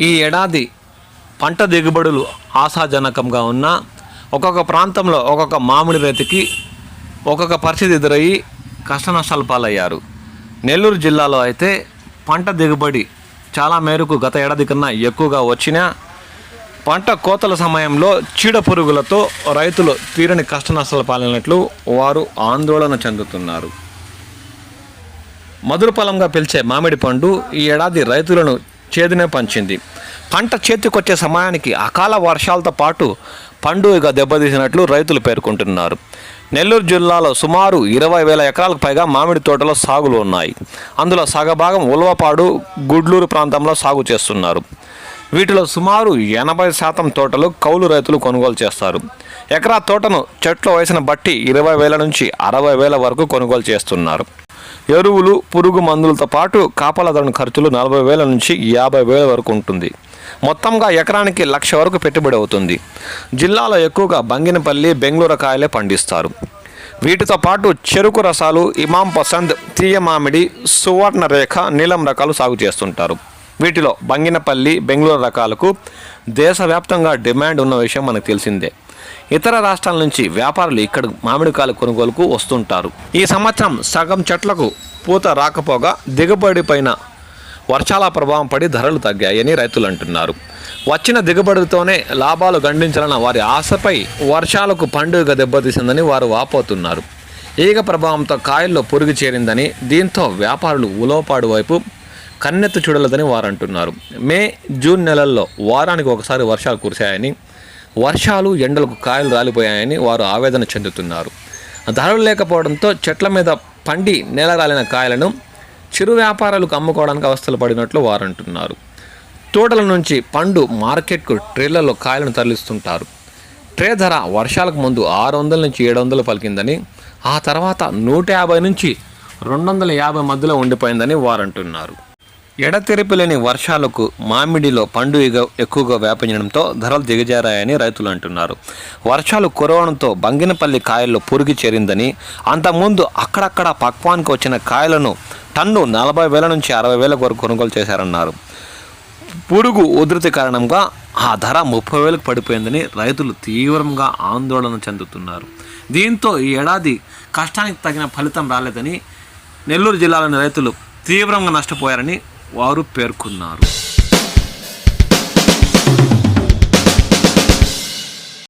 ఈ ఏడాది పంట దిగుబడులు ఆశాజనకంగా ఉన్నా ఒక్కొక్క ప్రాంతంలో ఒక్కొక్క మామిడి రైతుకి ఒక్కొక్క పరిస్థితి ఎదురయ్యి కష్టనష్టాలు పాలయ్యారు. నెల్లూరు జిల్లాలో అయితే పంట దిగుబడి చాలా మేరకు గత ఏడాది కన్నా ఎక్కువగా వచ్చినా పంట కోతల సమయంలో చీడ పురుగులతో రైతులు తీరని కష్ట నష్టాలు పాలైనట్లు వారు ఆందోళన చెందుతున్నారు. మధురఫలంగా పిలిచే మామిడి పండు ఈ ఏడాది రైతులను చేదునే పంచింది. పంట చేతికొచ్చే సమయానికి అకాల వర్షాలతో పాటు పండుగ దెబ్బతీసినట్లు రైతులు పేర్కొంటున్నారు. నెల్లూరు జిల్లాలో సుమారు ఇరవై వేల ఎకరాలకు పైగా మామిడి తోటలో సాగులు ఉన్నాయి. అందులో సగభాగం ఉల్వపాడు గుడ్లూరు ప్రాంతంలో సాగు చేస్తున్నారు. వీటిలో సుమారు ఎనభై శాతం తోటలు కౌలు రైతులు కొనుగోలు చేస్తారు. ఎకరా తోటను చెట్ల వయసును బట్టి ఇరవై వేల నుంచి అరవై వేల వరకు కొనుగోలు చేస్తున్నారు. ఎరువులు పురుగు మందులతో పాటు కాపలా ఖర్చులు నలభై వేల నుంచి యాభై వేల వరకు ఉంటుంది. మొత్తంగా ఎకరానికి లక్ష వరకు పెట్టుబడి అవుతుంది. జిల్లాలో ఎక్కువగా బంగినపల్లి బెంగళూరు కాయలే పండిస్తారు. వీటితో పాటు చెరుకు రసాలు ఇమాం పసంద్ తీయ మామిడి సువర్ణ రేఖ నీలం రకాలు సాగు చేస్తుంటారు. వీటిలో బంగినపల్లి బెంగళూరు రకాలకు దేశవ్యాప్తంగా డిమాండ్ ఉన్న విషయం మనకు తెలిసిందే. ఇతర రాష్ట్రాల నుంచి వ్యాపారులు ఇక్కడ మామిడికాయలు కొనుగోలుకు వస్తుంటారు. ఈ సంవత్సరం సగం చెట్లకు పూత రాకపోగా దిగుబడి పైన వర్షాల ప్రభావం పడి ధరలు తగ్గాయని రైతులు అంటున్నారు. వచ్చిన దిగుబడితోనే లాభాలు గండించాలన్న వారి ఆశపై వర్షాలకు పండుగ దెబ్బతీసిందని వారు వాపోతున్నారు. ఈగ ప్రభావంతో కాయల్లో పురుగు చేరిందని దీంతో వ్యాపారులు ఉలోపాడు వైపు కన్నెత్తి చూడలేదని వారు అంటున్నారు మే జూన్ నెలల్లో వారానికి ఒకసారి వర్షాలు కురిశాయని వర్షాలు ఎండలకు కాయలు రాలిపోయాయని వారు ఆవేదన చెందుతున్నారు. ధరలు లేకపోవడంతో చెట్ల మీద పండి నేలరాలిన కాయలను చిరు వ్యాపారాలకు అమ్ముకోవడానికి అవస్థలు పడినట్లు వారు అంటున్నారు తోటల నుంచి పండు మార్కెట్కు ట్రేలలో కాయలను తరలిస్తుంటారు. ట్రే ధర వర్షాలకు ముందు ఆరు వందల నుంచి ఏడు వందలు పలికిందని ఆ తర్వాత నూట యాభై నుంచి రెండు వందల యాభై మధ్యలో ఉండిపోయిందని వారు అంటున్నారు ఎడతెరిపి లేని వర్షాలకు మామిడిలో పండు ఎక్కువగా వ్యాపించడంతో ధరలు దిగజారాయని రైతులు అంటున్నారు. వర్షాలు కురవడంతో బంగినపల్లి కాయల్లో పురుగు చేరిందని అంతకుముందు అక్కడక్కడ పక్వానికి వచ్చిన కాయలను టన్ను నలభై వేల నుంచి అరవై వేల వరకు కొనుగోలు చేశారన్నారు. పురుగు ఉధృతి కారణంగా ఆ ధర ముప్పై వేలకు పడిపోయిందని రైతులు తీవ్రంగా ఆందోళన చెందుతున్నారు. దీంతో ఈ ఏడాది కష్టానికి తగిన ఫలితం రాలేదని నెల్లూరు జిల్లాలోని రైతులు తీవ్రంగా నష్టపోయారని వారు పేర్కొన్నారు.